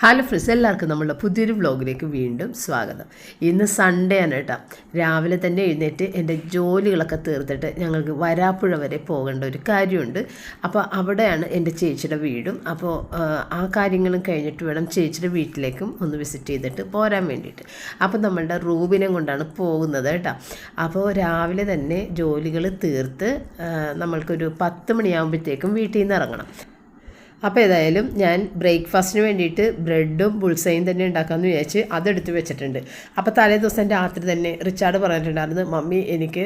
Hello friends എല്ലാവർക്കും നമ്മളുടെ പുതിയൊരു വ്ലോഗിലേക്ക് വീണ്ടും സ്വാഗതം. ഇന്ന് സൺഡേ ആണ് കേട്ടോ. രാവിലെ തന്നെ എഴുന്നേറ്റ് എന്റെ ജോലികളൊക്കെ തീർത്തിട്ട് ഞങ്ങൾക്ക് വരാപ്പുഴ വരെ പോകേണ്ട ഒരു കാര്യമുണ്ട്. അപ്പോൾ അവിടെയാണ് എന്റെ ചേച്ചിയുടെ വീടും. അപ്പോൾ ആ, കാര്യങ്ങളും കഴിഞ്ഞിട്ട് വേണം ചേച്ചിയുടെ വീട്ടിലേക്കും ഒന്ന് വിസിറ്റ് ചെയ്തിട്ട് പോരാൻ വേണ്ടിയിട്ട്. അപ്പോൾ നമ്മളുടെ റൂബിനെ കൊണ്ടാണ് പോകുന്നത് കേട്ടോ. അപ്പോൾ രാവിലെ തന്നെ ജോലികൾ തീർത്ത് നമ്മൾക്കൊരു പത്ത് മണിയാകുമ്പോഴത്തേക്കും വീട്ടിൽ നിന്ന് ഇറങ്ങണം. അപ്പോൾ ഏതായാലും ഞാൻ ബ്രേക്ക്ഫാസ്റ്റിന് വേണ്ടിയിട്ട് ബ്രെഡും ബുൾസയും തന്നെ ഉണ്ടാക്കാമെന്ന് വിചാരിച്ച് അതെടുത്ത് വെച്ചിട്ടുണ്ട്. അപ്പോൾ തലേ ദിവസം രാത്രി തന്നെ റിച്ചാർഡ് പറഞ്ഞിട്ടുണ്ടായിരുന്നു മമ്മി എനിക്ക്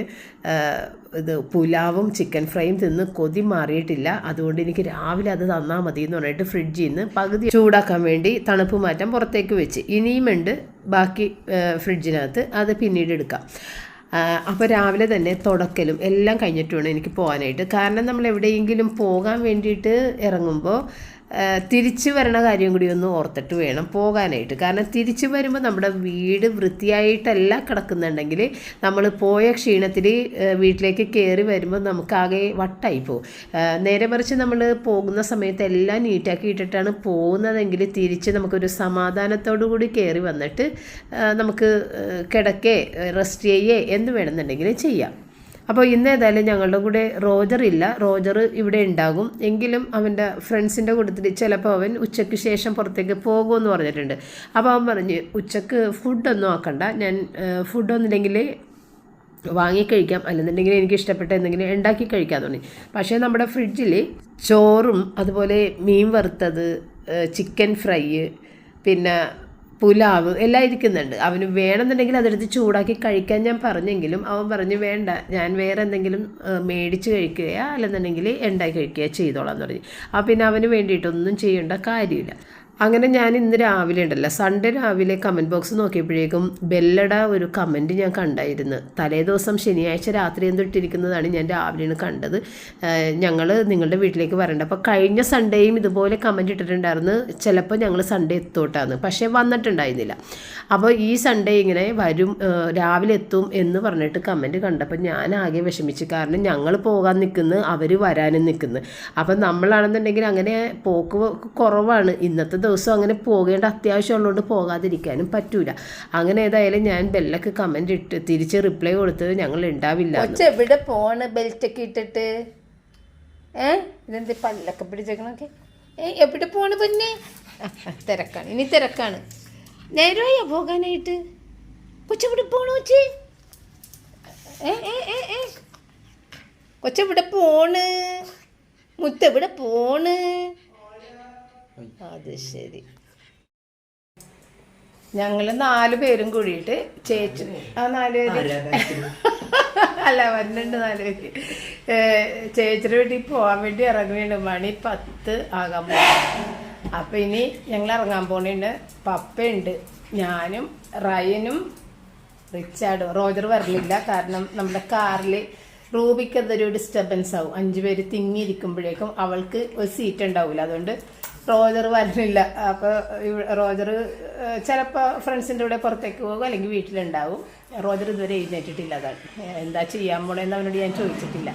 ഇത് പുലാവും ചിക്കൻ ഫ്രൈയും തിന്ന് കൊതി മാറിയിട്ടില്ല. അതുകൊണ്ട് എനിക്ക് രാവിലെ അത് തന്നാൽ മതി എന്ന് പറഞ്ഞിട്ട് ഫ്രിഡ്ജിൽ നിന്ന് പകുതി ചൂടാക്കാൻ വേണ്ടി തണുപ്പ് മാറ്റാൻ പുറത്തേക്ക് വെച്ച്. ഇനിയുമുണ്ട് ബാക്കി ഫ്രിഡ്ജിനകത്ത്. അത് പിന്നീട് എടുക്കാം. അപ്പോൾ രാവിലെ തന്നെ തുടക്കലും എല്ലാം കഴിഞ്ഞിട്ട് വേണം എനിക്ക് പോകാനായിട്ട്. കാരണം നമ്മൾ എവിടെയെങ്കിലും പോകാൻ വേണ്ടിയിട്ട് ഇറങ്ങുമ്പോൾ തിരിച്ചു വരണ കാര്യം കൂടി ഒന്ന് ഓർത്തിട്ട് വേണം പോകാനായിട്ട്. കാരണം തിരിച്ചു വരുമ്പോൾ നമ്മുടെ വീട് വൃത്തിയായിട്ടല്ല കിടക്കുന്നുണ്ടെങ്കിൽ നമ്മൾ പോയ ക്ഷീണത്തിൽ വീട്ടിലേക്ക് കയറി വരുമ്പോൾ നമുക്കാകെ വട്ടായി പോകും. നേരെ മറിച്ച് നമ്മൾ പോകുന്ന സമയത്ത് എല്ലാം നീറ്റാക്കി ഇട്ടിട്ടാണ് പോകുന്നതെങ്കിൽ തിരിച്ച് നമുക്കൊരു സമാധാനത്തോടു കൂടി കയറി വന്നിട്ട് നമുക്ക് കിടക്കേ റെസ്റ്റ് ചെയ്യേ എന്ന് വേണമെന്നുണ്ടെങ്കിൽ ചെയ്യാം. അപ്പോൾ ഇന്ന് ഏതായാലും ഞങ്ങളുടെ കൂടെ റോജർ ഇല്ല. റോജർ ഇവിടെ ഉണ്ടാകും. എങ്കിലും അവന്റെ ഫ്രണ്ട്സിന്റെ കൂട്ടത്തിൽ ചിലപ്പോൾ അവൻ ഉച്ചയ്ക്ക് ശേഷം പുറത്തേക്ക് പോകുമെന്ന് പറഞ്ഞിട്ടുണ്ട്. അപ്പോൾ അവൻ പറഞ്ഞ് ഉച്ചയ്ക്ക് ഫുഡൊന്നും ആക്കണ്ട. ഞാൻ ഫുഡൊന്നുമില്ലെങ്കിൽ വാങ്ങിക്കഴിക്കാം അല്ലെന്നുണ്ടെങ്കിൽ എനിക്ക് ഇഷ്ടപ്പെട്ട എന്തെങ്കിലും ഉണ്ടാക്കി കഴിക്കാൻ തോന്നി പക്ഷേ നമ്മുടെ ഫ്രിഡ്ജിൽ ചോറും അതുപോലെ മീൻ വറുത്തത് ചിക്കൻ ഫ്രൈ പിന്നെ പുലാവ് എല്ലാം ഇരിക്കുന്നുണ്ട്. അവന് വേണമെന്നുണ്ടെങ്കിൽ അതെടുത്ത് ചൂടാക്കി കഴിക്കാൻ ഞാൻ പറഞ്ഞെങ്കിലും അവൻ പറഞ്ഞു വേണ്ട ഞാൻ വേറെ എന്തെങ്കിലും മേടിച്ച് കഴിക്കുകയോ അല്ലെന്നുണ്ടെങ്കിൽ ഉണ്ടാക്കി കഴിക്കുകയോ ചെയ്തോളാം എന്ന് പറഞ്ഞു. അപ്പോൾ പിന്നെ അവന് വേണ്ടിയിട്ടൊന്നും ചെയ്യേണ്ട കാര്യമില്ല. അങ്ങനെ ഞാൻ ഇന്ന് രാവിലെ ഉണ്ടല്ലോ സൺഡേ രാവിലെ കമന്റ് ബോക്സ് നോക്കിയപ്പോഴേക്കും ബെല്ലട ഒരു കമന്റ് ഞാൻ കണ്ടായിരുന്നു. തലേ ദിവസം ശനിയാഴ്ച രാത്രി എന്തിട്ടിരിക്കുന്നതാണ് ഞാൻ രാവിലെയാണ് കണ്ടത്. ഞങ്ങൾ നിങ്ങളുടെ വീട്ടിലേക്ക് വരണ്ട. അപ്പോൾ കഴിഞ്ഞ സൺഡേയും ഇതുപോലെ കമന്റ് ഇട്ടിട്ടുണ്ടായിരുന്നു. ചിലപ്പോൾ ഞങ്ങൾ സൺഡേ എത്തോട്ടാന്ന്. പക്ഷേ വന്നിട്ടുണ്ടായിരുന്നില്ല. അപ്പോൾ ഈ സൺഡേ ഇങ്ങനെ വരും രാവിലെ എത്തും എന്ന് പറഞ്ഞിട്ട് കമന്റ് കണ്ടപ്പോൾ ഞാൻ ആകെ വിഷമിച്ചു. കാരണം ഞങ്ങൾ പോകാൻ നിൽക്കുന്നു അവർ വരാനും നിൽക്കുന്നു. അപ്പോൾ നമ്മളാണെന്നുണ്ടെങ്കിൽ അങ്ങനെ പോക്ക് കുറവാണ്. ഇന്നത്തെ ദിവസം അങ്ങനെ പോകേണ്ട അത്യാവശ്യമുള്ളതുകൊണ്ട് പോകാതിരിക്കാനും പറ്റൂല. അങ്ങനെ ഏതായാലും ഞാൻ ബെല്ലൊക്കെ കമന്റ് ഇട്ട് തിരിച്ച് റിപ്ലൈ കൊടുത്തത് ഞങ്ങൾ ഉണ്ടാവില്ല എവിടെ പോണ്? ബെൽറ്റൊക്കെ ഇട്ടിട്ട്. ഏ? ഇതെന്ത് പല്ലൊക്കെ പിടിച്ചേക്കണൊക്കെ? ഏ എവിടെ പോണ് പിന്നെ? തിരക്കാണ്. ഇനി തിരക്കാണ്. നേരമായോ പോകാനായിട്ട്? കൊച്ചെവിടെ പോണു കൊച്ചി? കൊച്ചെവിടെ പോണ്? മുത്തെവിടെ പോണ്? അത് ശരി. ഞങ്ങൾ നാല് പേരും കൂടിയിട്ട് ചേച്ചി. ആ നാല് പേര്? അല്ല വരുന്നുണ്ട് നാല് പേര്. ചേച്ചിയുടെ വീട്ടിൽ പോകാൻ വേണ്ടി ഇറങ്ങുകയാണ്. മണി പത്ത് ആകാൻ പോകും അപ്പൊ ഇനി ഞങ്ങൾ ഇറങ്ങാൻ പോണുണ്ട്. പപ്പയുണ്ട്. ഞാനും റയനും റിച്ചാർഡും. റോജർ വരലില്ല. കാരണം നമ്മുടെ കാറിൽ റൂബിക്ക് അതൊരു ഡിസ്റ്റർബൻസ് ആവും. അഞ്ചു പേര് തിങ്ങിയിരിക്കുമ്പോഴേക്കും അവൾക്ക് ഒരു സീറ്റ് ഉണ്ടാവില്ല അതുകൊണ്ട് റോജർ വരണില്ല അപ്പോൾ റോജർ ചിലപ്പോൾ ഫ്രണ്ട്സിന്റെ കൂടെ പുറത്തേക്ക് പോകും അല്ലെങ്കിൽ വീട്ടിലുണ്ടാവും. റോജർ ഇതുവരെ എഴുന്നേറ്റിട്ടില്ല അതാണ്. എന്താ ചെയ്യാൻ പോണേന്ന് അവനോട് ഞാൻ ചോദിച്ചിട്ടില്ല.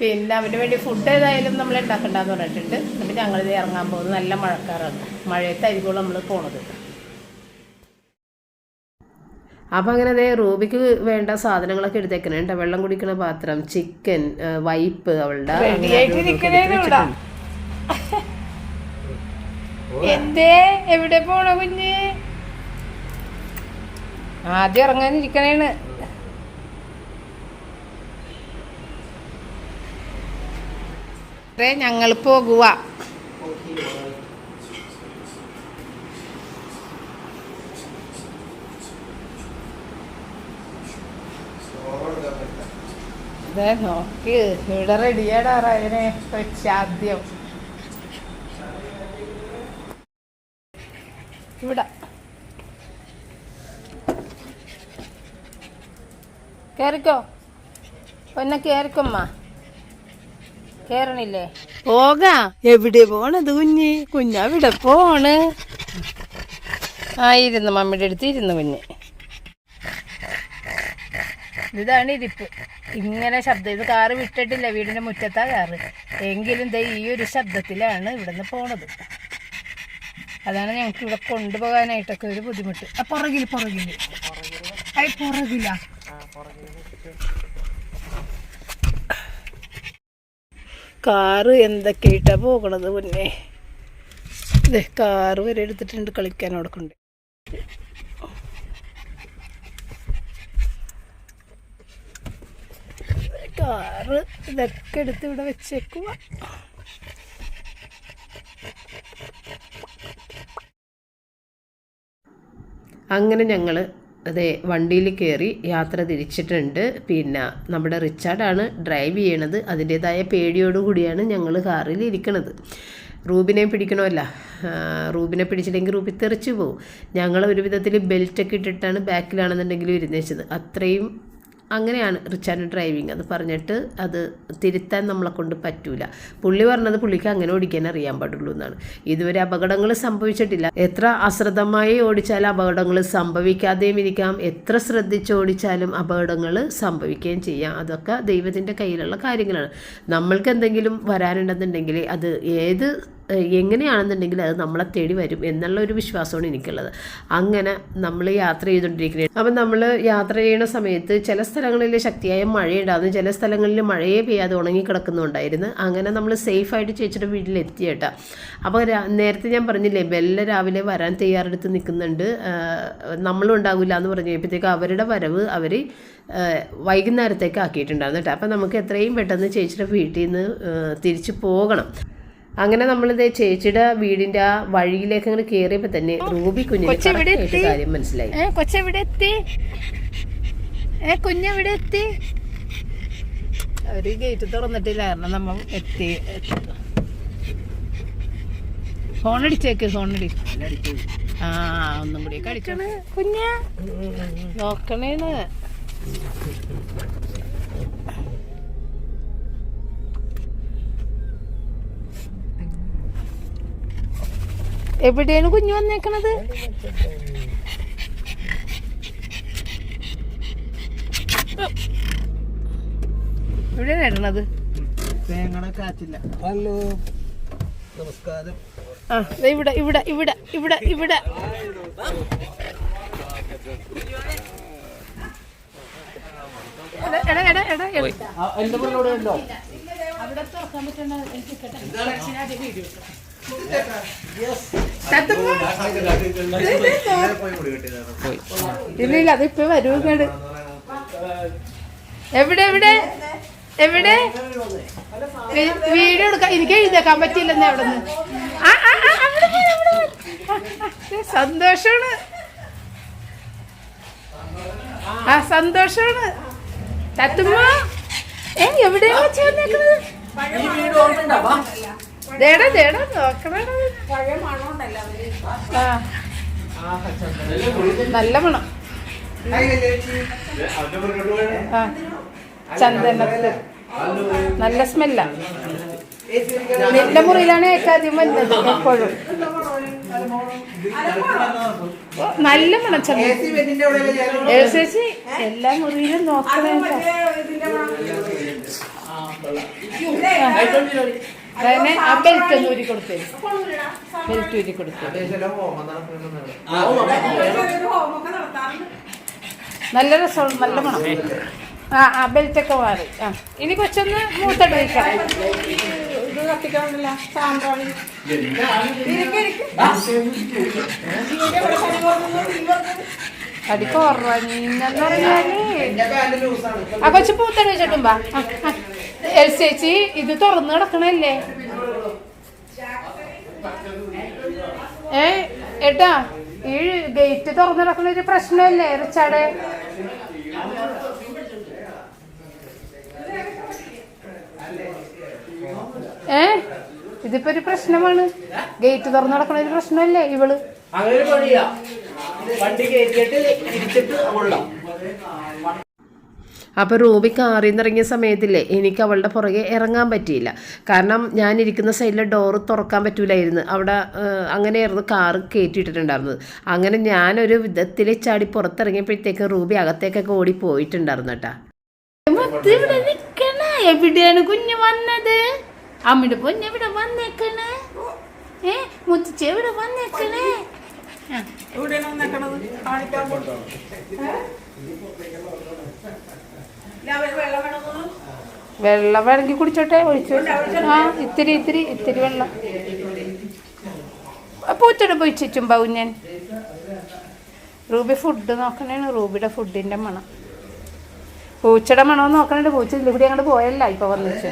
പിന്നെ അവന് വേണ്ടി ഫുഡ് ഏതായാലും നമ്മൾ ഉണ്ടാക്കണ്ടെന്ന് പറഞ്ഞിട്ടുണ്ട്. എന്നിട്ട് ഞങ്ങളിത് ഇറങ്ങാൻ പോകുന്നത് നല്ല മഴക്കാറാണ്. മഴയത്തായിരിക്കും നമ്മൾ പോണത്. അപ്പം അങ്ങനെ അതേ റൂബിക്ക് വേണ്ട സാധനങ്ങളൊക്കെ എടുത്തേക്കണേട്ടോ വെള്ളം കുടിക്കുന്ന പാത്രം ചിക്കൻ വൈപ്പ് അവളുടെ അങ്ങനെ അതും ഇതൊക്കെ എടുത്ത് വെച്ചിട്ടുണ്ട്. എന്തേ? എവിടെ പോണ കുഞ്ഞ്? ആദ്യം ഇറങ്ങാനിരിക്കണേണ്. ഞങ്ങൾ പോകുക നോക്ക് ഇവിടെ റെഡിയാടാ റയനെ ആദ്യം ഇവിടെ കേറിക്കോ. ഒന്ന് കേറിക്കൊമ്മ. കേറണില്ലേ? പോകാ. എവിടെ പോണത് കുഞ്ഞി? കുഞ്ഞവിടെ പോണ്. ആ ഇരുന്നു മമ്മിയുടെ അടുത്ത് ഇരുന്നു കുഞ്ഞ്. ഇതാണ് ഇരിപ്പ്. ഇങ്ങനെ ശബ്ദം ഇത് കാറ് വിട്ടിട്ടില്ല വീടിന്റെ മുറ്റത്താ കാറ്. എങ്കിലും ദേ ഈ ഒരു ശബ്ദത്തിലാണ് ഇവിടുന്ന് പോണത്. അതാണ് ഞങ്ങൾക്ക് ഇവിടെ കൊണ്ടുപോകാനായിട്ടൊക്കെ ഒരു ബുദ്ധിമുട്ട്. ആ പുറകിൽ പുറകിൽ അത് പുറകില. കാറ് എന്തൊക്കെയിട്ടാ പോകണത് മുന്നേ? ഇതേ കാറ് വരെ എടുത്തിട്ടുണ്ട് കളിക്കാൻ കൊണ്ട്. കാറ് ഇതൊക്കെ എടുത്ത് ഇവിടെ വെച്ചേക്കുക അങ്ങനെ ഞങ്ങൾ അതെ വണ്ടിയിൽ കയറി യാത്ര തിരിച്ചിട്ടുണ്ട്. പിന്നെ നമ്മുടെ റിച്ചാർഡാണ് ഡ്രൈവ് ചെയ്യണത്. അതിന്റേതായ പേടിയോടുകൂടിയാണ് ഞങ്ങൾ കാറിൽ ഇരിക്കണത്. റൂബിനെ പിടിക്കണമല്ല. റൂബിനെ പിടിച്ചില്ലെങ്കിൽ റൂബി തെറിച്ചു പോകും ഞങ്ങൾ ഒരു വിധത്തിൽ ബെൽറ്റൊക്കെ ഇട്ടിട്ടാണ് ബാക്കിലാണെന്നുണ്ടെങ്കിലും ഇരുന്നേച്ചത് അത്രയും അങ്ങനെയാണ് റിച്ചാർഡ് ഡ്രൈവിങ് അത് പറഞ്ഞിട്ട് അത് തിരുത്താൻ നമ്മളെ കൊണ്ട് പറ്റൂല. പുള്ളി പറഞ്ഞത് പുള്ളിക്ക് അങ്ങനെ ഓടിക്കാൻ അറിയാൻ പാടുള്ളൂ എന്നാണ്. ഇതുവരെ അപകടങ്ങൾ സംഭവിച്ചിട്ടില്ല. എത്ര അശ്രദ്ധമായി ഓടിച്ചാലും അപകടങ്ങൾ സംഭവിക്കാതെയും ഇരിക്കാം. എത്ര ശ്രദ്ധിച്ച് ഓടിച്ചാലും അപകടങ്ങൾ സംഭവിക്കുകയും ചെയ്യാം. അതൊക്കെ ദൈവത്തിന്റെ കയ്യിലുള്ള കാര്യങ്ങളാണ്. നമ്മൾക്ക് എന്തെങ്കിലും വരാനുണ്ടെന്നുണ്ടെങ്കിൽ അത് ഏത് എങ്ങനെയാണെന്നുണ്ടെങ്കിൽ അത് നമ്മളെ തേടി വരും എന്നുള്ള ഒരു വിശ്വാസമാണ് എനിക്കുള്ളത്. അങ്ങനെ നമ്മൾ യാത്ര ചെയ്തുകൊണ്ടിരിക്കുന്നത് അപ്പം നമ്മൾ യാത്ര ചെയ്യുന്ന സമയത്ത് ചില സ്ഥലങ്ങളിൽ ശക്തിയായ മഴയുണ്ടാകുന്നു ചില സ്ഥലങ്ങളിൽ മഴയെ പെയ്യാതെ ഉണങ്ങി കിടക്കുന്നുണ്ടായിരുന്നു അങ്ങനെ നമ്മൾ സേഫായിട്ട് ചേച്ചിയുടെ വീട്ടിലെത്തി കേട്ടോ. അപ്പോൾ നേരത്തെ ഞാൻ പറഞ്ഞില്ലേ ബെല്ല രാവിലെ വരാൻ തയ്യാറെടുത്ത് നിൽക്കുന്നുണ്ട്. നമ്മളും ഉണ്ടാകില്ല എന്ന് പറഞ്ഞു കഴിഞ്ഞപ്പോഴത്തേക്ക് അവരുടെ വരവ് അവർ വൈകുന്നേരത്തേക്ക് ആക്കിയിട്ടുണ്ടായിരുന്നു കേട്ടോ. അപ്പം നമുക്ക് എത്രയും പെട്ടെന്ന് ചേച്ചിയുടെ വീട്ടിൽ നിന്ന് തിരിച്ചു പോകണം. അങ്ങനെ നമ്മളിത് ചേച്ചിയുടെ വീടിന്റെ ആ വഴിയിലേക്ക് അങ്ങനെ കയറിയപ്പോ തന്നെ റൂബി കുഞ്ഞിന് കാര്യം മനസ്സിലായി. ഏ കൊച്ചെവിടെ എത്തി? ഏ കുഞ്ഞെവിടെ എത്തി? അവർ ഗേറ്റ് തുറന്നിട്ടില്ല കാരണം നമ്മ എത്തി. ഫോണടിച്ചേക്ക് ഫോണടി. ആ ഒന്നും കൂടി കഴിക്കണ കുഞ്ഞ. നോക്കണേന്ന്. എവിടെയാണ് കുഞ്ഞു വന്നേക്കണത്? എവിടെയാണ് ഇടണത്? ഹലോ നമസ്കാരം. ആ ഇവിടെ ഇവിടെ ഇവിടെ ഇവിടെ ഇവിടെ. എടാ, എടാ, എടാ. എന്റെ പിള്ളേടെ ഉണ്ടോ? തത്തുമ്മ. ഇല്ല ഇല്ല അതിപ്പോ വരൂ കേട് എവിടെ എവിടെ? എവിടെ? വീഡിയോ എടുക്കാൻ എനിക്ക് എഴുതേക്കാൻ പറ്റില്ലെന്ന് അവിടെ നിന്ന് സന്തോഷാണ്. ആ സന്തോഷാണ്. തത്തുമ്മ ഏ എവിടെയാ വെച്ച് നല്ല മണം. ആ. ചന്ദനത്ത് നല്ല സ്മെല്ല. നിന്റെ മുറിയിലാണ് ഏറ്റവും ആദ്യം വരുന്നത് എപ്പോഴും നല്ല മണം ചന്ദനം ചേച്ചി എല്ലാ മുറിയിലും നോക്കണേ അതന്നെ ആ ബെൽറ്റ് ഒന്ന് ഊരി കൊടുത്തേ. ബെൽറ്റ് ഊരി കൊടുത്തു. നല്ല രസം നല്ല മണം. ആ ആ ബെൽറ്റൊക്കെ മാറി. ആ ഇനി കൊച്ചൊന്ന് മൂത്തട്ട് വയ്ക്കാം ഇത് കത്തിക്കാണ്ടല്ല സാമ്പ്രാണി അടി കുറഞ്ഞെന്ന് പറഞ്ഞാൽ? ആ കൊച്ചു പൂത്തടി വെച്ചിട്ടുമ്പോ ചേച്ചി ഇത് തുറന്നു കിടക്കണല്ലേ? ഏ ഏട്ടാ ഈ ഗേറ്റ് തുറന്നു കിടക്കണ ഒരു പ്രശ്നമല്ലേ റിച്ചാടെ ഏ ഇതിപ്പോ ഒരു പ്രശ്നമാണ്. ഗേറ്റ് തുറന്നു കിടക്കണ ഒരു പ്രശ്നമല്ലേ ഇവൾ? അങ്ങനെ വണ്ടി കയറ്റിയിട്ട് ഇരിച്ചിട്ട് കൊള്ളാം. അപ്പോൾ റൂബി ഇറങ്ങിയ സമയത്തില്ലേ എനിക്ക് അവളുടെ പുറകെ ഇറങ്ങാൻ പറ്റിയില്ല. കാരണം ഞാൻ ഇരിക്കുന്ന സൈഡിലെ ഡോറ് തുറക്കാൻ പറ്റൂലായിരുന്നു. അവിടെ അങ്ങനെയായിരുന്നു കാറ് കയറ്റിയിട്ടിട്ടുണ്ടായിരുന്നത് അങ്ങനെ ഞാനൊരു വിധത്തിൽ ചാടി പുറത്തിറങ്ങിയപ്പോഴത്തേക്ക് റൂബി അകത്തേക്കൊക്കെ ഓടി പോയിട്ടുണ്ടായിരുന്നു കേട്ടാ എവിടെയാണ് കുഞ്ഞ് വന്നത്? അമ്മയുടെ പൊന്ന് വന്നേക്കണേ? ഏ മുത്തച്ഛ എവിടെ വന്നേക്കണേ? എവിടെയാണ് കാണിക്കാൻ വെള്ളം വേണമെങ്കിൽ കുടിച്ചോട്ടെ ഒഴിച്ചു ആ ഇത്തിരി ഇത്തിരി ഇത്തിരി വെള്ളം. പൂച്ചയുടെ പോയി ചുറ്റുമ്പാവും ഞാൻ. റൂബി ഫുഡ് നോക്കണേണ് റൂബിയുടെ ഫുഡിന്റെ മണം. പൂച്ചയുടെ മണം നോക്കണുണ്ട് പൂച്ച ഇല്ല കൂടി അങ്ങോട്ട് പോയല്ല ഇപ്പൊ വന്നിച്ച്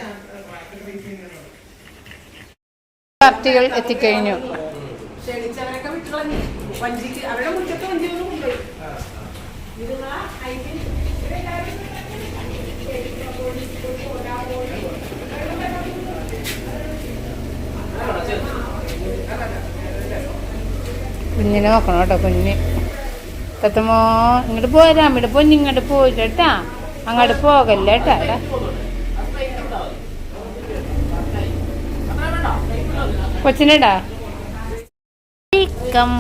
പാർട്ടികൾ എത്തിക്കഴിഞ്ഞു. വഞ്ചിക്ക്. അവരുടെ മുറ്റത്ത് വഞ്ചി ഒന്ന് കൊണ്ടുപോയി കുഞ്ഞിനെ നോക്കണം കേട്ടോ കുഞ്ഞ്. തത്തമ്മോ ഇങ്ങോട്ട് പോരാ ഇവിടെ പോയി ഇങ്ങോട്ട് പോയില്ല കേട്ടാ. അങ്ങോട്ട് പോകല്ല കേട്ടാ. കൊച്ചിനെടാ. ചിക്കം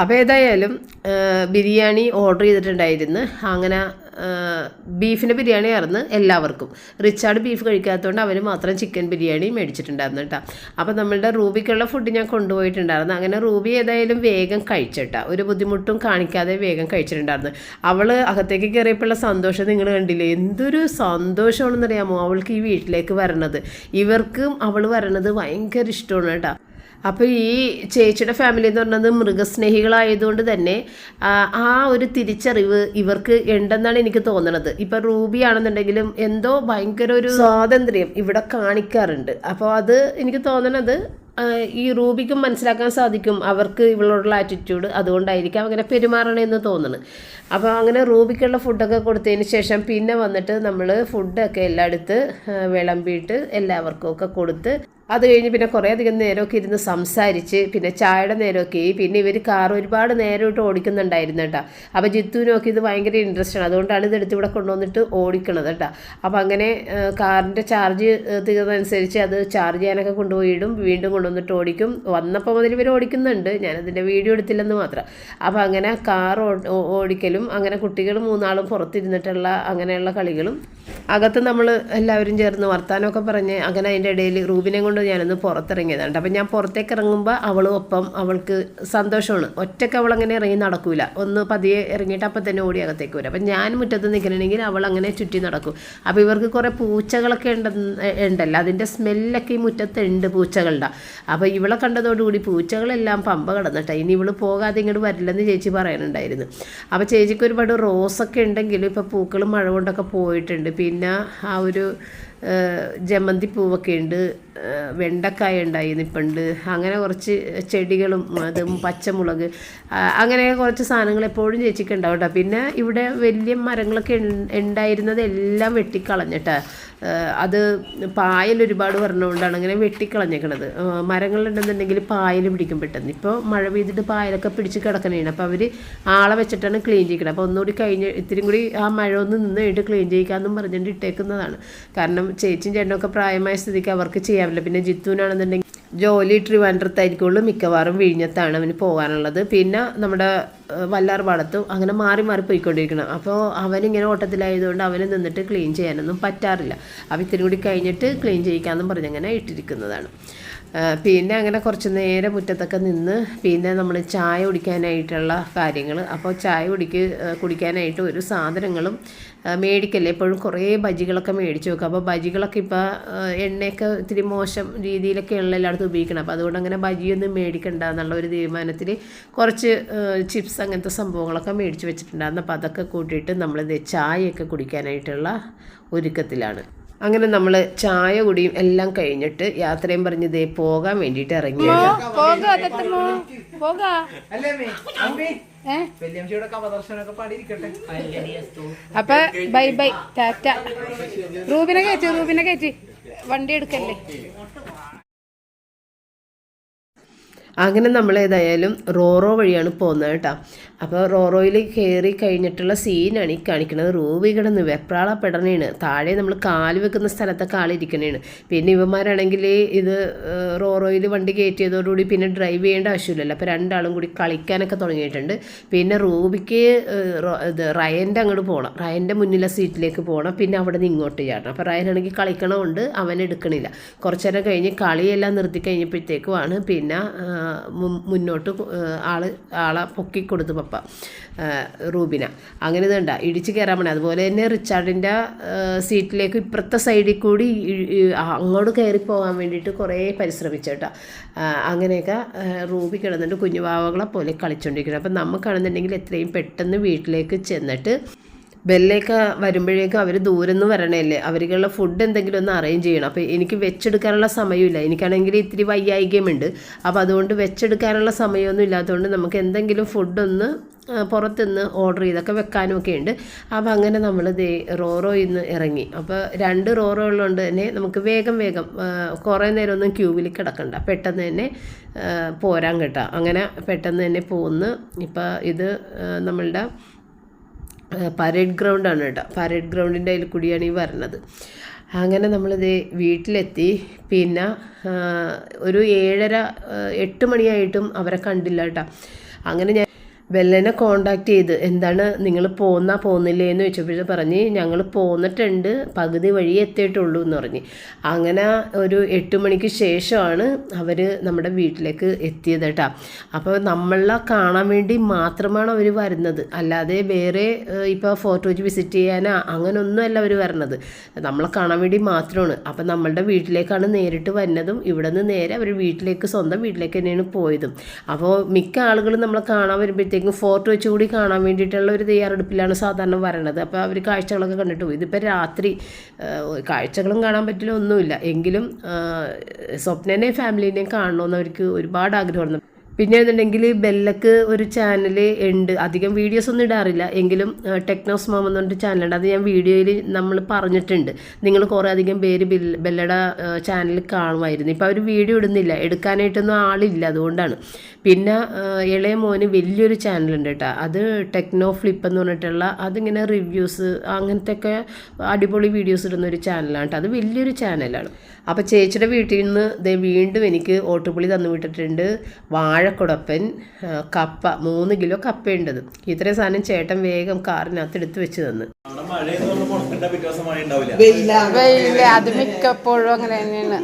അപ്പോൾ ഏതായാലും ബിരിയാണി ഓർഡർ ചെയ്തിട്ടുണ്ടായിരുന്നു. അങ്ങനെ ബീഫിന്റെ ബിരിയാണി ആയിരുന്നു എല്ലാവർക്കും. റിച്ചാർഡ് ബീഫ് കഴിക്കാത്തതുകൊണ്ട് അവന് മാത്രം ചിക്കൻ ബിരിയാണി മേടിച്ചിട്ടുണ്ടായിരുന്നു കേട്ടോ. അപ്പോൾ നമ്മളുടെ റൂബിക്കുള്ള ഫുഡ് ഞാൻ കൊണ്ടുപോയിട്ടുണ്ടായിരുന്നു. അങ്ങനെ റൂബി ഏതായാലും വേഗം കഴിച്ചിട്ട ഒരു ബുദ്ധിമുട്ടും കാണിക്കാതെ വേഗം കഴിച്ചിട്ടുണ്ടായിരുന്നു. അവൾ അകത്തേക്ക് കയറിയപ്പോഴുള്ള സന്തോഷം നിങ്ങൾ കണ്ടില്ലേ? എന്തൊരു സന്തോഷമാണെന്നറിയാമോ അവൾക്ക് ഈ വീട്ടിലേക്ക് വരണത്? ഇവർക്കും അവൾ വരണത് ഭയങ്കര ഇഷ്ടമാണ് കേട്ടോ. അപ്പോൾ ഈ ചേച്ചിയുടെ ഫാമിലി എന്ന് പറഞ്ഞത് മൃഗസ്നേഹികളായതുകൊണ്ട് തന്നെ ആ, ഒരു തിരിച്ചറിവ് ഇവർക്ക് ഉണ്ടെന്നാണ് എനിക്ക് തോന്നുന്നത് ഇപ്പം റൂബി ആണെന്നുണ്ടെങ്കിലും എന്തോ ഭയങ്കര ഒരു സ്വാതന്ത്ര്യം ഇവിടെ കാണിക്കാറുണ്ട്. അപ്പോൾ അത് എനിക്ക് തോന്നണത് ഈ റൂബിക്കും മനസ്സിലാക്കാൻ സാധിക്കും അവർക്ക് ഇവളോടുള്ള ആറ്റിറ്റ്യൂഡ് അതുകൊണ്ടായിരിക്കാം അങ്ങനെ പെരുമാറണമെന്ന് തോന്നുന്നു അപ്പോൾ അങ്ങനെ റൂബിക്കുള്ള ഫുഡൊക്കെ കൊടുത്തതിന് ശേഷം പിന്നെ വന്നിട്ട് നമ്മൾ ഫുഡൊക്കെ എല്ലായിടത്ത് വിളമ്പിയിട്ട് എല്ലാവർക്കും ഒക്കെ കൊടുത്ത് അത് കഴിഞ്ഞ് പിന്നെ കുറേ അധികം നേരമൊക്കെ ഇരുന്ന് സംസാരിച്ച് പിന്നെ ചായയുടെ നേരമൊക്കെ പിന്നെ ഇവർ കാർ ഒരുപാട് നേരമായിട്ട് ഓടിക്കുന്നുണ്ടായിരുന്നു കേട്ടോ. അപ്പോൾ ജിത്തുവിനൊക്കെ ഇത് ഭയങ്കര ഇൻട്രസ്റ്റ് ആണ്. അതുകൊണ്ടാണ് ഇതെടുത്ത് ഇവിടെ കൊണ്ടുവന്നിട്ട് ഓടിക്കണത് കേട്ടോ. അപ്പോൾ അങ്ങനെ കാറിന്റെ ചാർജ് തീർന്നതനുസരിച്ച് അത് ചാർജ് ചെയ്യാനൊക്കെ കൊണ്ടുപോയി ഇടും. വീണ്ടും കൊണ്ടുവന്നിട്ട് ഓടിക്കും. വന്നപ്പോൾ മുതൽ ഇവർ ഓടിക്കുന്നുണ്ട്. ഞാനതിന്റെ വീഡിയോ എടുത്തില്ലെന്ന് മാത്രം. അപ്പോൾ അങ്ങനെ കാർ ഓടിക്കലും അങ്ങനെ കുട്ടികൾ മൂന്നാളും പുറത്തിരുന്നിട്ടുള്ള അങ്ങനെയുള്ള കളികളും അകത്ത് നമ്മൾ എല്ലാവരും ചേർന്ന് വർത്താനമൊക്കെ പറഞ്ഞ് അങ്ങനെ അതിന്റെ ഇടയിൽ റൂബിനെ കൊണ്ട് ഞാനൊന്ന് പുറത്തിറങ്ങിയതാണ്. അപ്പം ഞാൻ പുറത്തേക്ക് ഇറങ്ങുമ്പോൾ അവളും ഒപ്പം അവൾക്ക് സന്തോഷമാണ്. ഒറ്റയ്ക്ക് അവളങ്ങനെ ഇറങ്ങി നടക്കൂല. ഒന്ന് പതിയെ ഇറങ്ങിയിട്ട് അപ്പം തന്നെ ഓടി അകത്തേക്ക് വരും. അപ്പം ഞാൻ മുറ്റത്ത് നിൽക്കണമെങ്കിൽ അവൾ അങ്ങനെ ചുറ്റി നടക്കും. അപ്പോൾ ഇവർക്ക് കുറേ പൂച്ചകളൊക്കെ ഉണ്ട് ഉണ്ടല്ലോ. അതിന്റെ സ്മെല്ലൊക്കെ ഈ മുറ്റത്തുണ്ട് പൂച്ചകളുടെ. അപ്പോൾ ഇവളെ കണ്ടതോടുകൂടി പൂച്ചകളെല്ലാം പമ്പ കടന്നിട്ടാണ് ഇനി ഇവൾ പോകാതെ ഇങ്ങോട്ട് വരില്ലെന്ന് ചേച്ചി പറയാനുണ്ടായിരുന്നു. അപ്പോൾ ചേച്ചിക്ക് ഒരുപാട് റോസൊക്കെ ഉണ്ടെങ്കിലും ഇപ്പോൾ പൂക്കളും മഴ കൊണ്ടൊക്കെ പോയിട്ടുണ്ട്. പിന്നെ ആ ഒരു ജമന്തി പൂവൊക്കെ ഉണ്ട്. വെണ്ടക്കായ ഉണ്ടായി നിപ്പുണ്ട്. അങ്ങനെ കുറച്ച് ചെടികളും അതും പച്ചമുളക് അങ്ങനെ കുറച്ച് സാധനങ്ങൾ എപ്പോഴും ചേച്ചിക്ക് ഉണ്ടാവും കേട്ടോ. പിന്നെ ഇവിടെ വലിയ മരങ്ങളൊക്കെ ഉണ്ടായിരുന്നത് എല്ലാം വെട്ടിക്കളഞ്ഞിട്ടാ ആ, അത് പായൽ ഒരുപാട് പറഞ്ഞുകൊണ്ടാണ് അങ്ങനെ വെട്ടിക്കളഞ്ഞേക്കണത്. മരങ്ങളുണ്ടെന്നുണ്ടെങ്കിൽ പായൽ പിടിക്കും പെട്ടെന്ന്. ഇപ്പോൾ മഴ പെയ്തിട്ട് പായലൊക്കെ പിടിച്ച് കിടക്കണേണ്. അപ്പോൾ അവർ ആളെ വെച്ചിട്ടാണ് ക്ലീൻ ചെയ്യിക്കണം അപ്പോൾ ഒന്നുകൂടി കഴിഞ്ഞ് ഇത്തിരി കൂടി ആ മഴ ഒന്ന് നിന്ന് കഴിഞ്ഞിട്ട് ക്ലീൻ ചെയ്യിക്കാമെന്നും പറഞ്ഞുകൊണ്ട് ഇട്ടേക്കുന്നതാണ്. കാരണം ചേച്ചിയും ചേട്ടനൊക്കെ പ്രായമായ സ്ഥിതിക്ക് അവർക്ക് ചെയ്യാറില്ല പിന്നെ ജിത്തുവിനാണെന്നുണ്ടെങ്കിൽ ജോലി ട്രിവാൻഡ്രത്തായിരിക്കുള്ളൂ മിക്കവാറും വിഴിഞ്ഞത്താണ് അവന് പോകാനുള്ളത്. പിന്നെ നമ്മുടെ വല്ലാർ വളത്തും അങ്ങനെ മാറി മാറി പോയിക്കൊണ്ടിരിക്കണം അപ്പോൾ അവനിങ്ങനെ ഓട്ടത്തിലായതുകൊണ്ട് അവന് നിന്നിട്ട് ക്ലീൻ ചെയ്യാനൊന്നും പറ്റാറില്ല. അവ ഇത്തിരി കൂടി കഴിഞ്ഞിട്ട് ക്ലീൻ ചെയ്യിക്കാമെന്നും പറഞ്ഞങ്ങനെ ഇട്ടിരിക്കുന്നതാണ്. പിന്നെ അങ്ങനെ കുറച്ച് നേരെ മുറ്റത്തൊക്കെ നിന്ന് പിന്നെ നമ്മൾ ചായ കുടിക്കാനായിട്ടുള്ള കാര്യങ്ങൾ അപ്പോൾ ചായ കുടിക്ക് കുടിക്കാനായിട്ട് ഒരു സാധനങ്ങളും മേടിക്കല്ലേ? എപ്പോഴും കുറേ ബജികളൊക്കെ മേടിച്ച് വെക്കും. അപ്പോൾ ബജികളൊക്കെ ഇപ്പോൾ എണ്ണയൊക്കെ ഇത്തിരി മോശം രീതിയിലൊക്കെ ഉള്ള എല്ലായിടത്തും ഉപയോഗിക്കണം. അപ്പോൾ അതുകൊണ്ട് അങ്ങനെ ബജിയൊന്നും മേടിക്കണ്ട എന്നുള്ള ഒരു തീരുമാനത്തിൽ കുറച്ച് ചിപ്സ് അങ്ങനത്തെ സംഭവങ്ങളൊക്കെ മേടിച്ച് വെച്ചിട്ടുണ്ടായിരുന്നു. അപ്പോൾ അതൊക്കെ കൂട്ടിയിട്ട് നമ്മളിത് ചായയൊക്കെ കുടിക്കാനായിട്ടുള്ള ഒരുക്കത്തിലാണ്. അങ്ങനെ നമ്മൾ ചായ കുടിയും എല്ലാം കഴിഞ്ഞിട്ട് യാത്രയും പറഞ്ഞ് ഇതേ പോകാൻ വേണ്ടിയിട്ട് ഇറങ്ങി അപ്പൊ ബൈ ബൈ ടാറ്റ. റൂബിനെ കയറ്റി റൂബിനെ കയറ്റി. വണ്ടി എടുക്കല്ലേ? അങ്ങനെ നമ്മൾ ഏതായാലും റോറോ വഴിയാണ് പോകുന്നത് കേട്ടോ. അപ്പോൾ റോറോയിൽ കയറി കഴിഞ്ഞിട്ടുള്ള സീനാണ് ഈ കാണിക്കുന്നത്. റൂബി കിടന്ന് വെപ്രാളപ്പെടണേണ്. താഴെ നമ്മൾ കാൽ വെക്കുന്ന സ്ഥലത്തൊക്കെ ആളിരിക്കണേണ് പിന്നെ ഇവന്മാരാണെങ്കിൽ ഇത് റോറോയിൽ വണ്ടി കയറ്റിയതോടുകൂടി പിന്നെ ഡ്രൈവ് ചെയ്യേണ്ട ആവശ്യമില്ലല്ലോ. അപ്പോൾ രണ്ടാളും കൂടി കളിക്കാനൊക്കെ തുടങ്ങിയിട്ടുണ്ട്. പിന്നെ റൂബിക്ക് ഇത് റയന്റെ അങ്ങോട്ട് പോകണം റയന്റെ മുന്നിലെ സീറ്റിലേക്ക് പോകണം പിന്നെ അവിടെ നിന്ന് ഇങ്ങോട്ട് ചാടണം. അപ്പോൾ റയനാണെങ്കിൽ കളിക്കണമുണ്ട് അവൻ എടുക്കണില്ല. കുറച്ചു നേരം കഴിഞ്ഞ് കളിയെല്ലാം നിർത്തി കഴിഞ്ഞപ്പോഴത്തേക്കുമാണ് പിന്നെ മുന്നോട്ട് ആൾ ആൾ പൊക്കി കൊടുത്തു പപ്പ റൂബിന. അങ്ങനെ ഇതുണ്ട ഇടിച്ച് കയറാൻ പണി. അതുപോലെ തന്നെ റിച്ചാർഡിന്റെ സീറ്റിലേക്ക് ഇപ്പുറത്തെ സൈഡിൽ കൂടി അങ്ങോട്ട് കയറി പോകാൻ വേണ്ടിയിട്ട് കുറേ പരിശ്രമിച്ചേട്ടാ അങ്ങനെയൊക്കെ റൂബി കിടന്നിട്ട് കുഞ്ഞുവാവകളെ പോലെ കളിച്ചുകൊണ്ടിരിക്കുന്നത് അപ്പം നമുക്കാണെന്നുണ്ടെങ്കിൽ എത്രയും പെട്ടെന്ന് വീട്ടിലേക്ക് ചെന്നിട്ട് ബെല്ലൊക്കെ വരുമ്പോഴേക്കും അവർ ദൂരെ നിന്ന് വരണമല്ലേ അവർക്കുള്ള ഫുഡ് എന്തെങ്കിലും ഒന്ന് അറേഞ്ച് ചെയ്യണം. അപ്പോൾ എനിക്ക് വെച്ചെടുക്കാനുള്ള സമയമില്ല. എനിക്കാണെങ്കിൽ ഇത്തിരി വയ്യായികയുമുണ്ട് അപ്പോൾ അതുകൊണ്ട് വെച്ചെടുക്കാനുള്ള സമയമൊന്നും ഇല്ലാത്തതുകൊണ്ട് നമുക്ക് എന്തെങ്കിലും ഫുഡൊന്ന് പുറത്തുനിന്ന് ഓർഡർ ചെയ്തൊക്കെ വെക്കാനും ഒക്കെ ഉണ്ട്. അപ്പോൾ അങ്ങനെ നമ്മൾ ദേ റോറോ ഇന്ന് ഇറങ്ങി. അപ്പോൾ രണ്ട് റോറോ ഉള്ളതുകൊണ്ട് തന്നെ നമുക്ക് വേഗം വേഗം കുറേ നേരമൊന്നും ക്യൂവിൽ കിടക്കണ്ട. പെട്ടെന്ന് തന്നെ പോരാൻ കേട്ടോ. അങ്ങനെ പെട്ടെന്ന് തന്നെ പോകുന്നു ഇപ്പോൾ ഇത് നമ്മളുടെ പരേഡ് ഗ്രൗണ്ടാണ് കേട്ടോ. പരേഡ് ഗ്രൗണ്ടിന്റെ അതിൽ കൂടിയാണ് ഈ വരണത്. അങ്ങനെ നമ്മളിത് വീട്ടിലെത്തി. പിന്നെ ഒരു ഏഴര എട്ട് മണിയായിട്ടും അവരെ കണ്ടില്ല കേട്ടോ. അങ്ങനെ ഞാൻ ബെല്ലനെ കോണ്ടാക്ട് ചെയ്ത് എന്താണ് നിങ്ങൾ പോന്നാ പോകുന്നില്ലേ എന്ന് ചോദിച്ചപ്പോഴേ പറഞ്ഞ് ഞങ്ങൾ പോന്നിട്ടുണ്ട് പകുതി വഴി എത്തിയിട്ടുള്ളൂ എന്ന് പറഞ്ഞ്. അങ്ങനെ ഒരു എട്ട് മണിക്ക് ശേഷമാണ് അവർ നമ്മുടെ വീട്ടിലേക്ക് എത്തിയത് കേട്ടോ. അപ്പോൾ നമ്മളെ കാണാൻ വേണ്ടി മാത്രമാണ് അവർ വരുന്നത്. അല്ലാതെ വേറെ ഇപ്പോൾ ഫോർട്ട് വിസിറ്റ് ചെയ്യാനോ അങ്ങനെയൊന്നുമല്ല അവർ വരുന്നത് നമ്മളെ കാണാൻ വേണ്ടി മാത്രമാണ്. അപ്പോൾ നമ്മളുടെ വീട്ടിലേക്കാണ് നേരിട്ട് വരുന്നതും ഇവിടെ നിന്ന് നേരെ അവർ വീട്ടിലേക്ക് സ്വന്തം വീട്ടിലേക്ക് തന്നെയാണ് പോയതും. അപ്പോൾ മിക്ക ആളുകളും നമ്മളെ കാണാൻ വരുമ്പോഴത്തേക്കും ഫോർട്ട് വെച്ച് കൂടി കാണാൻ വേണ്ടിയിട്ടുള്ള ഒരു തയ്യാറെടുപ്പിലാണ് സാധാരണ വരണത്. അപ്പോൾ അവർ കാഴ്ചകളൊക്കെ കണ്ടിട്ട് പോയി. ഇതിപ്പോൾ രാത്രി കാഴ്ചകളും കാണാൻ പറ്റില്ല ഒന്നുമില്ല. എങ്കിലും സ്വപ്നേനെയും ഫാമിലിനെയും കാണണമെന്ന് അവർക്ക് ഒരുപാട് ആഗ്രഹമുണ്ട് പിന്നെ എന്നുണ്ടെങ്കിൽ ബെല്ലക്ക് ഒരു ചാനൽ ഉണ്ട്. അധികം വീഡിയോസ് ഒന്നും ഇടാറില്ല. എങ്കിലും ടെക്നോസ് മാം എന്ന് പറഞ്ഞിട്ട് ചാനലുണ്ട്. അത് ഞാൻ വീഡിയോയിൽ നമ്മൾ പറഞ്ഞിട്ടുണ്ട്. നിങ്ങൾ കുറേ അധികം പേര് ബിൽ ബെല്ലയുടെ ചാനൽ കാണുമായിരുന്നു. ഇപ്പോൾ അവർ വീഡിയോ ഇടുന്നില്ല. എടുക്കാനായിട്ടൊന്നും ആളില്ല അതുകൊണ്ടാണ്. പിന്നെ ഇളയ മോന് വലിയൊരു ചാനലുണ്ട് കേട്ടോ. അത് ടെക്നോ ഫ്ലിപ്പ് എന്ന് പറഞ്ഞിട്ടുള്ള അതിങ്ങനെ റിവ്യൂസ് അങ്ങനത്തെ ഒക്കെ അടിപൊളി വീഡിയോസ് ഇടുന്ന ഒരു ചാനലാണ് കേട്ടോ. അത് വലിയൊരു ചാനലാണ് അപ്പോൾ ചേച്ചിയുടെ വീട്ടിൽ നിന്ന് ദേ വീണ്ടും എനിക്ക് ഓട്ടുപുളി തന്നു വിട്ടിട്ടുണ്ട്. വാഴക്കുടപ്പൻ കപ്പ മൂന്ന് കിലോ കപ്പയുണ്ടത് ഇത്രയും സാധനം ചേട്ടൻ വേഗം കാറിനകത്ത് എടുത്ത് വെച്ച് തന്നു. അത് മിക്കപ്പോഴും അങ്ങനെ തന്നെയാണ്.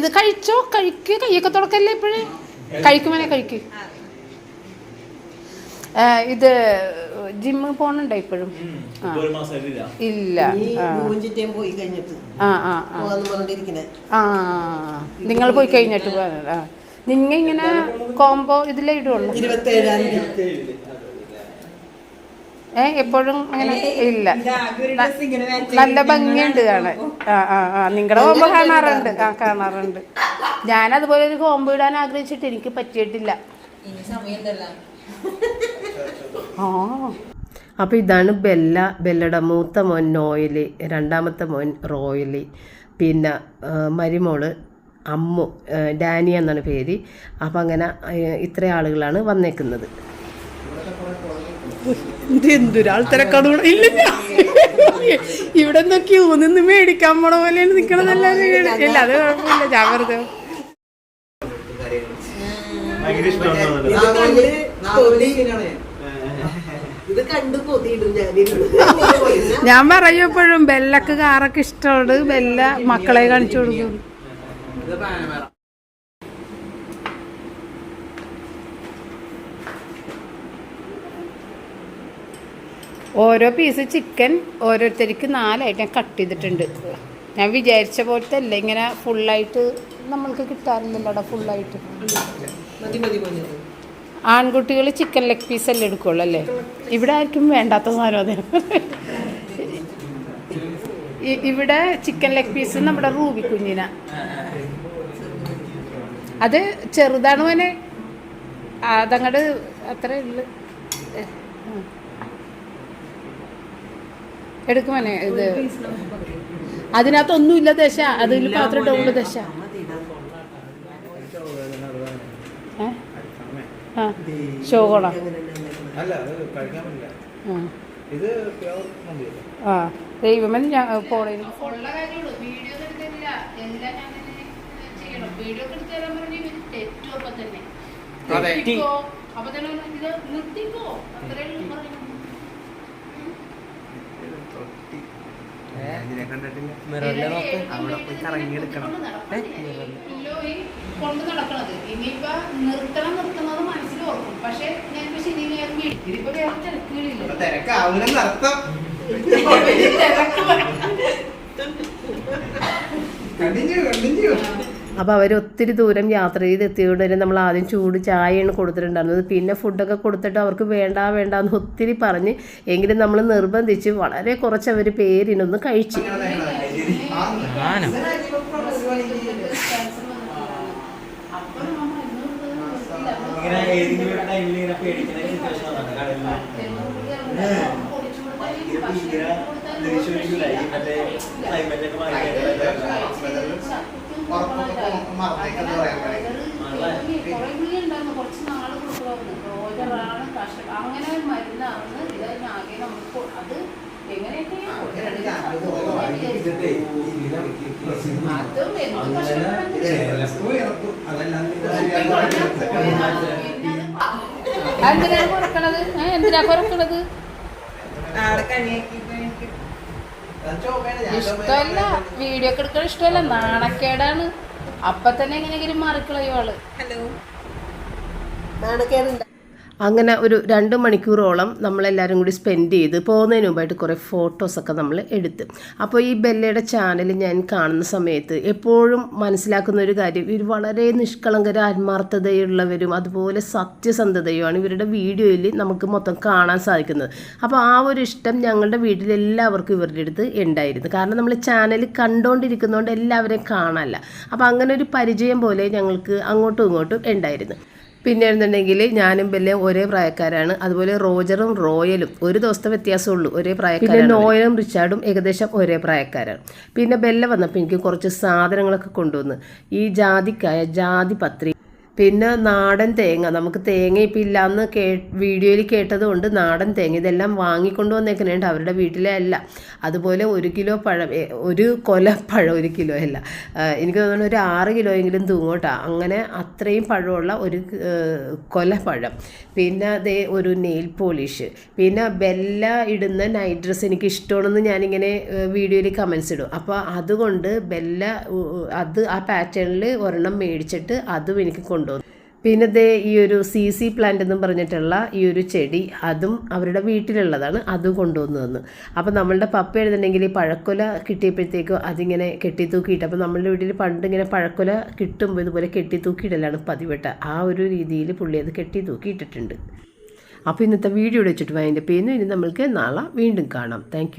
ഇത് കഴിച്ചോ? കഴിക്കുക കയ്യൊക്കെ തുടക്കല്ലേ ഇപ്പോഴേ? കഴിക്കുമനെ കഴിക്ക്. ഇത് ജിമ്മ് പോണുണ്ടോ ഇപ്പോഴും? ഇല്ല. ഈ ആ. പോയി കഴിഞ്ഞിട്ട്. ആ നിങ്ങൾ പോയി കഴിഞ്ഞിട്ട് പോകാൻ നിങ്ങ ഇങ്ങനെ കോംബോ ഇതിലേ ഇടുള്ളൂ. ഏ എപ്പോഴും അങ്ങനെ ഇല്ല. നല്ല ഭംഗിയുണ്ട് കാണാൻ. ആ ആ ആ. നിങ്ങളുടെ കോമ്പോ കാണാറുണ്ട്. ആ കാണാറുണ്ട്. ഞാൻ അതുപോലെ ഒരു കോമ്പ് ഇടാൻ ആഗ്രഹിച്ചിട്ട് എനിക്ക് പറ്റിയിട്ടില്ല. ആ. അപ്പോൾ ഇതാണ് ബെല്ല ബെല്ലയുടെ മൂത്ത മോൻ നോയലി രണ്ടാമത്തെ മോൻ റോയലി പിന്നെ മരിമോൾ അമ്മു ഡാനി എന്നാണ് പേര്. അപ്പം അങ്ങനെ ഇത്ര ആളുകളാണ് വന്നേക്കുന്നത്. എന്തൊരാൾ തിരക്കഥ ഇല്ല. ഇവിടെ നിന്ന് ക്യൂ നിന്ന് മേടിക്കാൻ പോണ പോലെയാണ് നിക്കണതല്ലാതെ ഇല്ല അത്. കുഴപ്പമില്ല. ഞാൻ വെറുതെ ഞാൻ ഞാൻ പറയും എപ്പോഴും ബെല്ലക്ക് കാറൊക്കെ ഇഷ്ടമാണ്. ബെല്ല മക്കളെ കാണിച്ചു കൊടുക്കും. ഓരോ പീസ് ചിക്കൻ ഓരോരുത്തർക്ക് നാലായിട്ട് ഞാൻ കട്ട് ചെയ്തിട്ടുണ്ട്. ഞാൻ വിചാരിച്ച പോലത്തെ അല്ല ഇങ്ങനെ ഫുള്ളായിട്ട് നമ്മൾക്ക് കിട്ടാറില്ലല്ലോടാ ഫുള്ളായിട്ട് മതി മതി മതി. ആൺകുട്ടികൾ ചിക്കൻ ലെഗ് പീസ് അല്ലേ എടുക്കുള്ളൂ അല്ലേ? ഇവിടെ ആർക്കും വേണ്ടാത്ത സാധനം ഇവിടെ ചിക്കൻ ലെഗ് പീസ് നമ്മുടെ റൂബി കുഞ്ഞിന. അത് ചെറുതാണ് മോനെ. അതങ്ങട് അത്ര ഉള്ളു. എടുക്കുമോനെ ഇത്. അതിനകത്തൊന്നുമില്ല ദശ അതിൽ പാത്രം ഇട്ടുള്ളൂ ദശ. ആ ഷോകളാ അല്ല അത് കഴിക്കാൻ പറ്റില്ല. ആ. ഇത് പ്യുവർ മന്തിയല്ലേ ആ ദൈവമേ ഞാൻ തെറ്റും അപ്പൊ തന്നെ. അതെ. നിർത്തിക്കോ. അപ്പൊ തന്നെ പറഞ്ഞു, ഇത് നിർത്തിക്കോ. അത്രേ പറഞ്ഞു ഇതിനെ കണ്ടിട്ടില്ല അവിടെ പോയി കറങ്ങി എടുക്കണം ഈ കൊണ്ട് നടക്കണത്. ഇനിയിപ്പോ നിർത്തണം നിർത്തുന്നത് മനസ്സിൽ ഓർക്കും. പക്ഷെ ഞാനിപ്പോ ശനി നേരം ഇതിപ്പോ വേറെ തിരക്കുകളില്ല. തിരക്കാവുന്ന അർത്ഥം കണ്ടിന്യൂ കണ്ടിന്യൂ അപ്പോൾ അവർ ഒത്തിരി ദൂരം യാത്ര ചെയ്ത് എത്തിയതുകൊണ്ട് തന്നെ നമ്മൾ ആദ്യം ചൂട് ചായയാണ് കൊടുത്തിട്ടുണ്ടായിരുന്നത്. പിന്നെ ഫുഡൊക്കെ കൊടുത്തിട്ട് അവർക്ക് വേണ്ട വേണ്ട എന്ന് ഒത്തിരി പറഞ്ഞ് എങ്കിലും നമ്മൾ നിർബന്ധിച്ച് വളരെ കുറച്ച് അവർ പേരിനൊന്ന് കഴിച്ചു. ഇങ്ങനെ അങ്ങനെ എന്തിനാ കുറക്കണത് ഏ, എന്തിനാ കുറക്കണത് ഇഷ്ടമല്ല. വീഡിയോ ഒക്കെ എടുക്കാൻ ഇഷ്ടമല്ല. നാണക്കേടാണ്. അപ്പൊ തന്നെ എങ്ങനെയെങ്കിലും മാറിക്കളയോ ആൾ ഹലോ. നാണക്കേടുണ്ട്? അങ്ങനെ ഒരു രണ്ട് മണിക്കൂറോളം നമ്മളെല്ലാവരും കൂടി സ്പെൻഡ് ചെയ്ത് പോകുന്നതിന് മുമ്പായിട്ട് കുറേ ഫോട്ടോസൊക്കെ നമ്മൾ എടുത്ത്. അപ്പോൾ ഈ ബെല്ലയുടെ ചാനൽ ഞാൻ കാണുന്ന സമയത്ത് എപ്പോഴും മനസ്സിലാക്കുന്ന ഒരു കാര്യം ഇവർ വളരെ നിഷ്കളങ്കര ആത്മാർത്ഥതയുള്ളവരും അതുപോലെ സത്യസന്ധതയുമാണ് ഇവരുടെ വീഡിയോയിൽ നമുക്ക് മൊത്തം കാണാൻ സാധിക്കുന്നത്. അപ്പോൾ ആ ഒരു ഇഷ്ടം ഞങ്ങളുടെ വീട്ടിലെല്ലാവർക്കും ഇവരുടെ അടുത്ത് ഉണ്ടായിരുന്നു. കാരണം നമ്മൾ ചാനൽ കണ്ടുകൊണ്ടിരിക്കുന്നതുകൊണ്ട് എല്ലാവരെയും കാണാനല്ല. അപ്പോൾ അങ്ങനെ ഒരു പരിചയം പോലെ ഞങ്ങൾക്ക് അങ്ങോട്ടും ഇങ്ങോട്ടും ഉണ്ടായിരുന്നു. പിന്നെ എന്നുണ്ടെങ്കിൽ ഞാനും ബെല്ലെ ഒരേ പ്രായക്കാരാണ്. അതുപോലെ റോജറും റോയലും ഒരു ദിവസത്തെ വ്യത്യാസമുള്ളൂ. ഒരേ പ്രായക്കാരാണ് പിന്നെ നോയലും റിച്ചാർഡും ഏകദേശം ഒരേ പ്രായക്കാരാണ്. പിന്നെ ബെല്ല വന്നപ്പോൾ എനിക്ക് കുറച്ച് സാധനങ്ങളൊക്കെ കൊണ്ടുവന്ന്. ഈ ജാതിക്കായ ജാതിപത്രി പിന്നെ നാടൻ തേങ്ങ. നമുക്ക് തേങ്ങ ഇപ്പം ഇല്ലയെന്ന് കേ വീഡിയോയിൽ കേട്ടതുകൊണ്ട് നാടൻ തേങ്ങ. ഇതെല്ലാം വാങ്ങിക്കൊണ്ട് വന്നേക്കുന്നുണ്ട്. അവരുടെ വീട്ടിലെ അല്ല. അതുപോലെ ഒരു കിലോ പഴം ഒരു കൊല പഴം ഒരു കിലോ അല്ല. എനിക്ക് തോന്നുന്നു ഒരു ആറ് കിലോയെങ്കിലും തൂങ്ങോട്ടാണ് അങ്ങനെ അത്രയും പഴമുള്ള ഒരു കൊല പഴം. പിന്നെ അതേ ഒരു നെയിൽ പോളിഷ്. പിന്നെ ബെല്ല ഇടുന്ന നൈറ്റ് ഡ്രസ്സ് എനിക്ക് ഇഷ്ടമാണെന്ന് ഞാനിങ്ങനെ വീഡിയോയിൽ കമൻസ് ഇടും. അപ്പോൾ അതുകൊണ്ട് ബെല്ല അത് ആ പാറ്റേണിൽ ഒരെണ്ണം മേടിച്ചിട്ട് അതും എനിക്ക് കൊണ്ടുവന്നു. പിന്നെ ദേ ഈ ഒരു സി സി പ്ലാന്റ് എന്നും പറഞ്ഞിട്ടുള്ള ഈ ഒരു ചെടി അതും അവരുടെ വീട്ടിലുള്ളതാണ് അതും കൊണ്ടുവന്നു തന്നു അപ്പോൾ നമ്മളുടെ പപ്പ എഴുതുന്നുണ്ടെങ്കിൽ ഈ പഴക്കൊല കിട്ടിയപ്പോഴത്തേക്കും അതിങ്ങനെ കെട്ടി തൂക്കിയിട്ട് അപ്പോൾ നമ്മളുടെ വീട്ടിൽ പണ്ട് ഇങ്ങനെ പഴക്കൊല കിട്ടുമ്പോൾ ഇതുപോലെ കെട്ടി തൂക്കിയിടലാണ് പതിവിട്ട. ആ ഒരു രീതിയിൽ പുള്ളി അത് കെട്ടി തൂക്കിയിട്ടിട്ടുണ്ട് അപ്പോൾ ഇന്നത്തെ വീഡിയോ വെച്ചിട്ട് വാങ്ങിന്റെ പേരുന്നു ഇനി നമ്മൾക്ക് നാളെ വീണ്ടും കാണാം. താങ്ക്